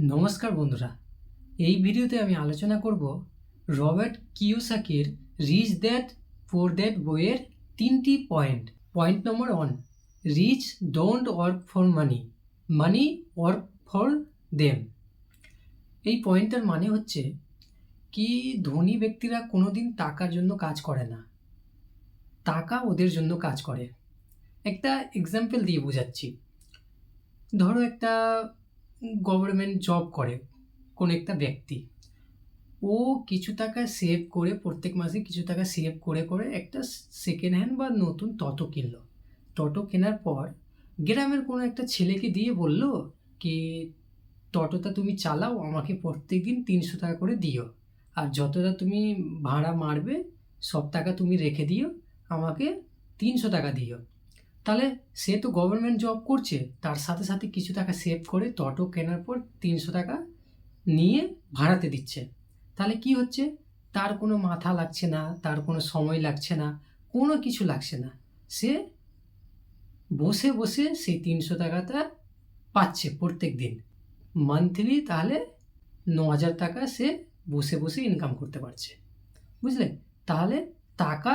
নমস্কার বন্ধুরা। এই ভিডিওতে আমি আলোচনা করব রবার্ট কিওসাকির রিচ দ্যাট ফোর দ্যাট বইয়ের তিনটি point. Point number one, rich don't work for money money work for them. এই পয়েন্টটার মানে হচ্ছে কি ধনী ব্যক্তিরা কোনো দিন টাকার জন্য কাজ করে না। টাকা ওদের জন্য কাজ করে। একটা এক্সাম্পল দিয়ে বোঝাচ্ছি। ধরো একটা গভর্নমেন্ট জব করে কোন একটা ব্যক্তি। ও কিছু টাকা সেভ করে, প্রত্যেক মাসে কিছু টাকা সেভ করে করে একটা সেকেন্ড হ্যান্ড বা নতুন টোটো কিনলো। টোটো কেনার পর গ্রামের কোনো একটা ছেলেকে দিয়ে বলল কি টোটোটা তুমি চালাও, আমাকে প্রত্যেক দিন তিনশো টাকা করে দিও। আর যতটা তুমি ভাড়া মারবে, সব টাকা তুমি রেখে দিও, আমাকে তিনশো টাকা দিও। তাহলে সে তো গভর্নমেন্ট জব করছে, তার সাথে সাথে কিছু টাকা সেভ করে টোটো কেনার পর তিনশো টাকা নিয়ে ভাড়াতে দিচ্ছে। তাহলে কি হচ্ছে? তার কোনো মাথা লাগছে না, তার কোনো সময় লাগছে না, কোনো কিছু লাগছে না। সে বসে বসে সেই তিনশো টাকাটা পাচ্ছে প্রত্যেক দিন মান্থলি তাহলে ন হাজার টাকা সে বসে বসে ইনকাম করতে পারছে। বুঝলে? তাহলে টাকা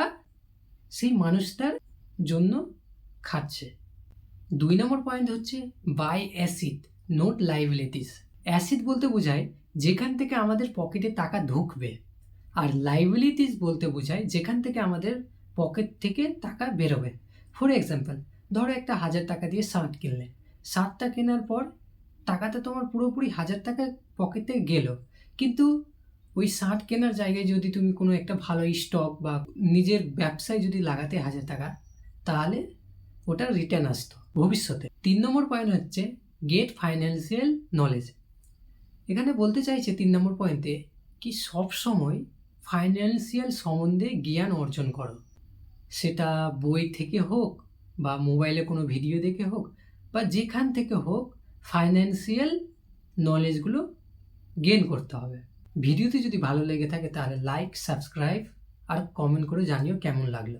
সেই মানুষটার জন্য খাচ্ছে। দুই নম্বর পয়েন্ট হচ্ছে buy assets not liabilities assets বলতে বোঝায় যেখান থেকে আমাদের পকেটে টাকা ঢুকবে আর লাইবিলিটিস বলতে বোঝায় যেখান থেকে আমাদের পকেট থেকে টাকা বেরোবে। ফর এক্সাম্পল ধরো একটা হাজার টাকা দিয়ে শার্ট কিনলে। শার্টটা কেনার পর টাকাটা তোমার পুরোপুরি হাজার টাকা পকেটে গেল। কিন্তু ওই শার্ট কেনার জায়গায় যদি তুমি কোনো একটা ভালো স্টক বা নিজের ব্যবসায় যদি লাগাতে হাজার টাকা, তাহলে ওটা রিটার্ন আসতো ভবিষ্যতে। তিন নম্বর পয়েন্ট হচ্ছে গেট ফাইন্যান্সিয়াল নলেজ এখানে বলতে চাইছে তিন নম্বর পয়েন্টে কি সব সময় ফাইন্যান্সিয়াল সম্বন্ধে জ্ঞান অর্জন করো। সেটা বই থেকে হোক বা মোবাইলে কোনো ভিডিও দেখে হোক বা যেখান থেকে হোক ফাইন্যান্সিয়াল নলেজগুলো গেন করতে হবে। ভিডিওতে যদি ভালো লেগে থাকে তাহলে লাইক সাবস্ক্রাইব আর কমেন্ট করে জানিও কেমন লাগল।